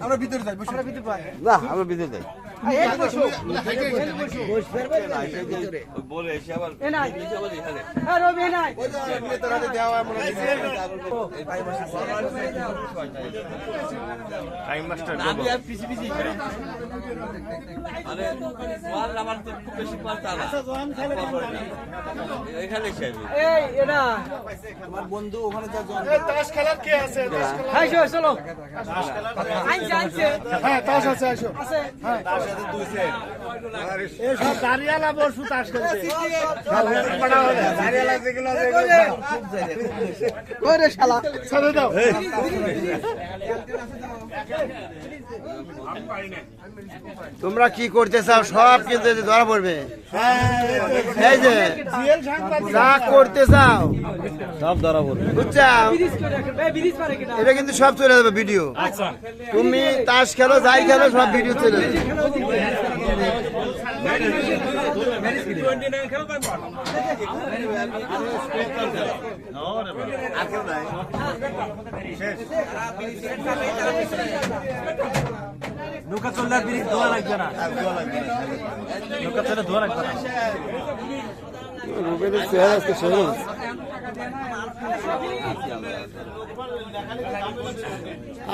আমরা ভিতরে যাই বসে না আমরা ভিতরে দেয় হয় আমার আমার বন্ধু ওখানে তাস খেলার কে আছে? হ্যাঁ তাস আছে আসো এসব দাঁড়িয়ালা বসু তাস খেলতে শালা? ছেড়ে দাও। তোমরা কি করতে চাও সব কিন্তু ধরা পড়বে। এই যে যা করতে চাও সব ধরা পড়বে। বুঝছাও এটা কিন্তু সব চলে যাবে ভিডিও। তুমি তাস খেলো যাই খেলো সব ভিডিও চলে যাবে। নৌকা চললে আর ব্রিজ ধোয়া লাগবে না নৌকা চলে ধোয়া লাগবে না। রুবেলের চেহারা আজকে সরু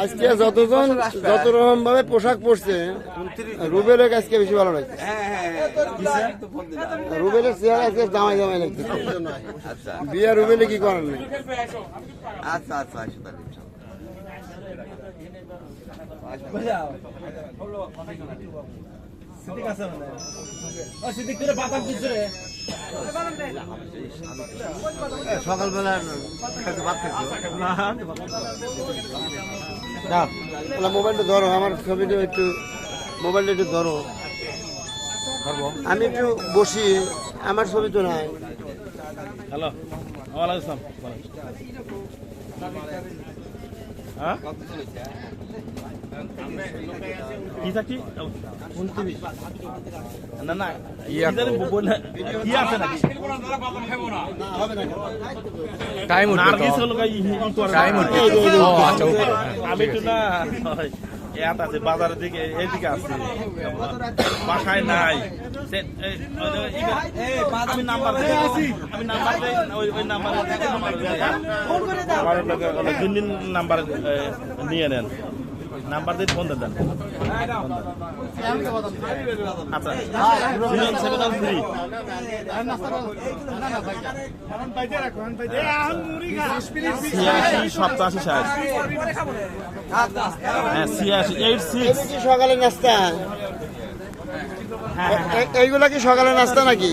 আজকে যতজন যত রকম ভাবে পোশাক পরছে রুবেলের আজকে বেশি ভালো লাগছে। রুবেলের চেহারা আজকে জামাই জামাই লাগছে। আচ্ছা বিয়া রুবেলে কি করার নেই? আচ্ছা আচ্ছা তাহলে সিদ্দিক আছে মানে? ও সিদ্দিক করে বাদাম দিচ্ছে সকালবেলা না মোবাইলটা ধরো, আমার ছবিটা একটু, মোবাইলটা একটু ধরো। আমি একটু বসি, আমার ছবি তো নাই। হ্যালো, ওয়ালাইকুম আসসালাম। হ্যাঁ কি থাকি উনত্রিশ না না ইয়া কি আছে নাকি টাইম টাইম আমি তো না এত আছে বাজারের দিকে এইদিকে আছে বাসায় নাই আমি নাম্বার দিই আমি নাম্বার দিই ওই ওই নাম্বার দিন দিন নাম্বার নিয়ে নেন নাম্বার দিয়ে ফোন দেন। আচ্ছা। ছিয়াশি সপ্তাশি ষাট। হ্যাঁ ছিয়াশি এইট সিক্স কি সকালে নাস্তা? হ্যাঁ হ্যাঁ। এইগুলা কি সকালে নাস্তা নাকি?